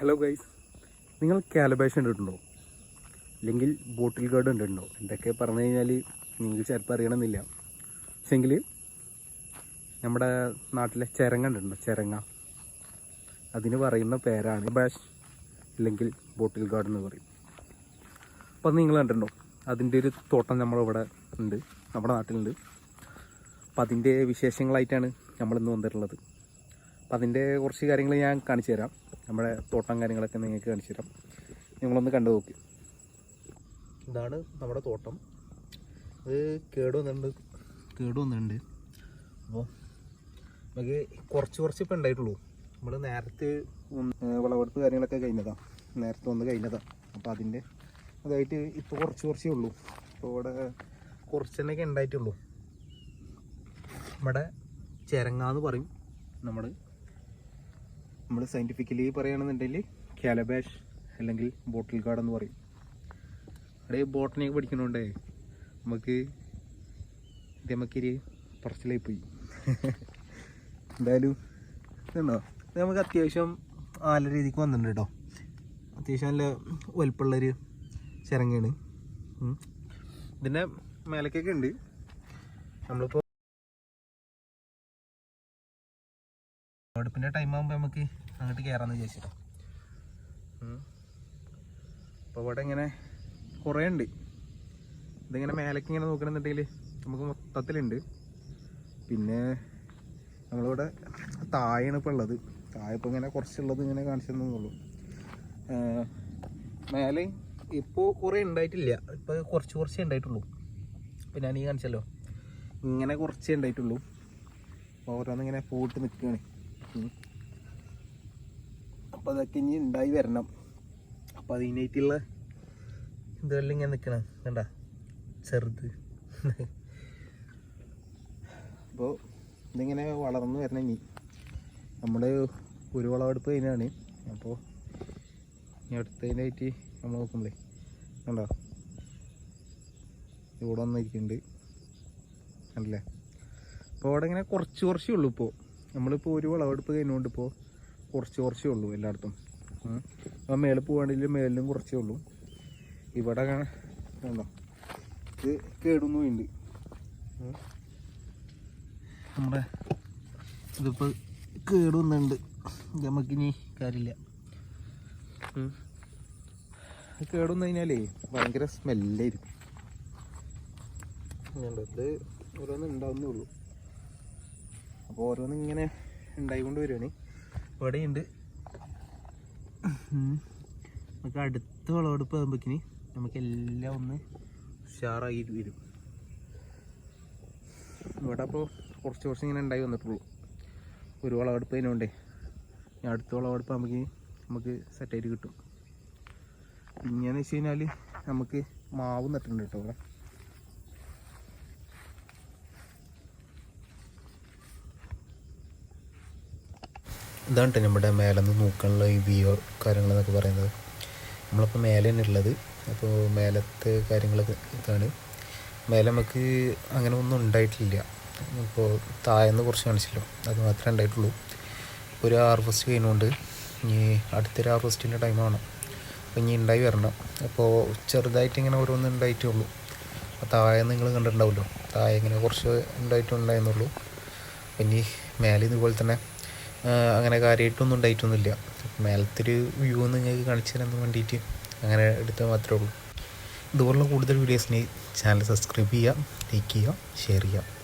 Hello guys നിങ്ങൾ കാലബേഷൻ ഇട്ടിട്ടുണ്ടോ? അല്ലെങ്കിൽ ബോട്ടിൽ guard ഉണ്ടിട്ടുണ്ടോ എന്തൊക്കെ പറഞ്ഞു കഴിഞ്ഞാൽ നിങ്ങൾക്ക് ചിലപ്പോൾ അറിയണമെന്നില്ല. പക്ഷെങ്കിൽ നമ്മുടെ നാട്ടിലെ ചിരങ്ങ ഉണ്ടോ ചിരങ്ങ. അതിന് പറയുന്ന പേരാണ് ബാഷ് അല്ലെങ്കിൽ ബോട്ടിൽ ഗാർഡ് എന്ന് പറയും. അപ്പം നിങ്ങൾ കണ്ടിട്ടുണ്ടോ? അതിന്റെ ഒരു തോട്ടം നമ്മളിവിടെ ഉണ്ട്. നമ്മുടെ നാട്ടിലുണ്ട്. അപ്പം അതിന്റെ വിശേഷങ്ങളായിട്ടാണ് നമ്മളിന്ന് വന്നിട്ടുള്ളത്. അപ്പം അതിന്റെ കുറച്ച് കാര്യങ്ങൾ ഞാൻ കാണിച്ചു തരാം. നമ്മുടെ തോട്ടം കാര്യങ്ങളൊക്കെ നിങ്ങൾക്ക് കാണിച്ചു തരാം. നിങ്ങളൊന്ന് കണ്ടു നോക്കി. ഇതാണ് നമ്മുടെ തോട്ടം. ഇത് കേട് വന്നിട്ടുണ്ട്. കേട് വന്നിട്ടുണ്ട്. അപ്പോൾ നമുക്ക് കുറച്ച് കുറച്ച് ഇപ്പം ഉണ്ടായിട്ടുള്ളൂ. നമ്മൾ നേരത്തെ വിളവെടുപ്പ് കാര്യങ്ങളൊക്കെ കഴിഞ്ഞതാണ് നേരത്തെ ഒന്ന് കഴിഞ്ഞതാണ് അപ്പോൾ അതിന്റെ അതായിട്ട് ഇപ്പോൾ കുറച്ച് കുറച്ചേ ഉള്ളൂ. ഇപ്പോൾ ഇവിടെ കുറച്ച് തന്നെയൊക്കെ ഉണ്ടായിട്ടുള്ളൂ. നമ്മുടെ ചിരങ്ങാന്ന് പറയും. നമ്മൾ നമ്മൾ സയന്റിഫിക്കലി പറയുകയാണെന്നുണ്ടെങ്കിൽ കാലബാഷ് അല്ലെങ്കിൽ ബോട്ടിൽ ഗാർഡ് എന്ന് പറയും. അവിടെ ബോട്ടണിയൊക്കെ പഠിക്കണോണ്ടേ നമുക്ക് ഇത് പറച്ചിലായി പോയി. എന്തായാലും ഇതുണ്ടോ? ഇത് നമുക്ക് അത്യാവശ്യം നല്ല രീതിക്ക് വന്നിട്ടുണ്ട് കേട്ടോ. അത്യാവശ്യം നല്ല വലുപ്പമുള്ളൊരു ചിരങ്ങയാണ്. ഇതിന്റെ മേലക്കൊക്കെ ഉണ്ട്. നമ്മളിപ്പോൾ അടുപ്പിന്റെ ടൈം ആകുമ്പോൾ നമുക്ക് അങ്ങോട്ട് കയറാമെന്ന് വിചാരിച്ചിട്ടോ. അപ്പോൾ ഇവിടെ ഇങ്ങനെ കുറേ ഉണ്ട്. ഇതിങ്ങനെ മേലേക്ക് ഇങ്ങനെ നോക്കണമെന്നുണ്ടെങ്കിൽ നമുക്ക് മൊത്തത്തിലുണ്ട്. പിന്നെ നമ്മളിവിടെ താഴെയാണ് ഇപ്പോൾ ഉള്ളത്. താഴെ ഇപ്പോൾ ഇങ്ങനെ കുറച്ചുള്ളത് ഇങ്ങനെ കാണിച്ചു തന്നുള്ളൂ മേലെ ഇപ്പോൾ കുറേ ഉണ്ടായിട്ടില്ല. ഇപ്പോൾ കുറച്ച് കുറച്ചേ ഉണ്ടായിട്ടുള്ളൂ. പിന്നെ ഞാൻ ഈ കാണിച്ചല്ലോ. ഇങ്ങനെ കുറച്ചേ ഉണ്ടായിട്ടുള്ളൂ. ഓരോന്നിങ്ങനെ പോയിട്ട് നിൽക്കുകയാണ് അപ്പോൾ അതൊക്കെ ഇനി ഉണ്ടായി വരണം. അപ്പോൾ അതിനായിട്ടുള്ള ഇതെല്ലാം ഇങ്ങനെ നിൽക്കണം കണ്ട? ചെറുത്. അപ്പോൾ ഇതിങ്ങനെ വളർന്നു വരണം ഇനി. നമ്മുടെ ഒരു വളവെടുപ്പ് കഴിഞ്ഞാണ് അപ്പോൾ ഇനി അടുത്തതിനായിട്ട് നമ്മൾ നോക്കുമ്പോഴേ കണ്ടോ? ഇവിടെ വന്നിരിക്കുന്നുണ്ട് അല്ലേ അപ്പോൾ അവിടെ ഇങ്ങനെ കുറച്ച് കുറച്ചേ ഉള്ളൂ ഇപ്പോൾ നമ്മളിപ്പോൾ ഒരു വിളവെടുപ്പ് കഴിഞ്ഞുകൊണ്ട് ഇപ്പോൾ കുറച്ച് കുറച്ചേ ഉള്ളൂ എല്ലായിടത്തും. ആ മേലെ പോവുകയാണെങ്കിൽ മേലിലും കുറച്ചേ ഉള്ളൂ. ഇവിടെ കാണ- കണ്ടോ? ഇത് കേടുന്നുണ്ട്. നമ്മുടെ ഇതിപ്പോൾ കേടുന്നുണ്ട് നമുക്കിനി കാര്യമില്ല. കേടുന്നു കഴിഞ്ഞാലേ ഭയങ്കര സ്മെല്ലായിരിക്കും ഓരോന്നുണ്ടാവുന്നേ ഉള്ളൂ. അപ്പോൾ ഓരോന്ന് ഇങ്ങനെ ഉണ്ടായിക്കൊണ്ട് വരുവാണ്. ഇവിടെയുണ്ട്. നമുക്ക് അടുത്ത വിളവെടുപ്പ് ആകുമ്പോഴേക്കിന് നമുക്ക് എല്ലാം ഒന്ന് ഉഷാറായി വരും. ഇവിടെ അപ്പോൾ കുറച്ച് കുറച്ച് ഇങ്ങനെ ഉണ്ടായി വന്നിട്ടുള്ളൂ. ഒരു വിളവെടുപ്പ് അതിനുണ്ടേ അടുത്ത വിളവെടുപ്പ് നമുക്ക് നമുക്ക് സെറ്റായിട്ട് കിട്ടും. പിന്നെയെന്ന് വെച്ച് കഴിഞ്ഞാൽ നമുക്ക് മാവ് നട്ടിട്ടുണ്ട് കേട്ടോ ഇവിടെ. ഇതാണ് കേട്ടോ നമ്മുടെ മേലെ നിന്ന് നോക്കാനുള്ള ഈ വ്യൂ കാര്യങ്ങളെന്നൊക്കെ പറയുന്നത്. നമ്മളിപ്പോൾ മേലെ തന്നെ ഉള്ളത്. അപ്പോൾ മേലത്തെ കാര്യങ്ങളൊക്കെ ഇതാണ്. മേലെ നമുക്ക് അങ്ങനെ ഒന്നും ഉണ്ടായിട്ടില്ല. ഇപ്പോൾ താഴെന്ന് കുറച്ച് കാണിച്ചല്ലോ. അത് മാത്രമേ ഉണ്ടായിട്ടുള്ളൂ. ഒരു ഹാർവസ്റ്റ് കഴിഞ്ഞുകൊണ്ട് ഇനി അടുത്തൊരു ഹാർവസ്റ്റിന്റെ ടൈമാണ് അപ്പോൾ ഇനി ഉണ്ടായി വരണം. അപ്പോൾ ചെറുതായിട്ട് ഇങ്ങനെ ഓരോന്ന് ഉണ്ടായിട്ടേ ഉള്ളൂ അപ്പോൾ താഴെ നിങ്ങൾ കണ്ടിട്ടുണ്ടാവുമല്ലോ. താഴെ ഇങ്ങനെ കുറച്ച് ഉണ്ടായിട്ടുണ്ടായിരുന്നുള്ളൂ ഇനി മേലെ ഇതുപോലെ തന്നെ അങ്ങനെ കാര്യമായിട്ടൊന്നും ഉണ്ടായിട്ടൊന്നുമില്ല. മേലത്തൊരു വ്യൂ നിങ്ങൾക്ക് കാണിച്ചു തരാൻ വേണ്ടിയിട്ട് അങ്ങനെ എടുത്താൽ മാത്രമേ ഉള്ളൂ. ഇതുപോലുള്ള കൂടുതൽ വീഡിയോസിന് ചാനൽ സബ്സ്ക്രൈബ് ചെയ്യുക ലൈക്ക് ചെയ്യുക ഷെയർ ചെയ്യുക.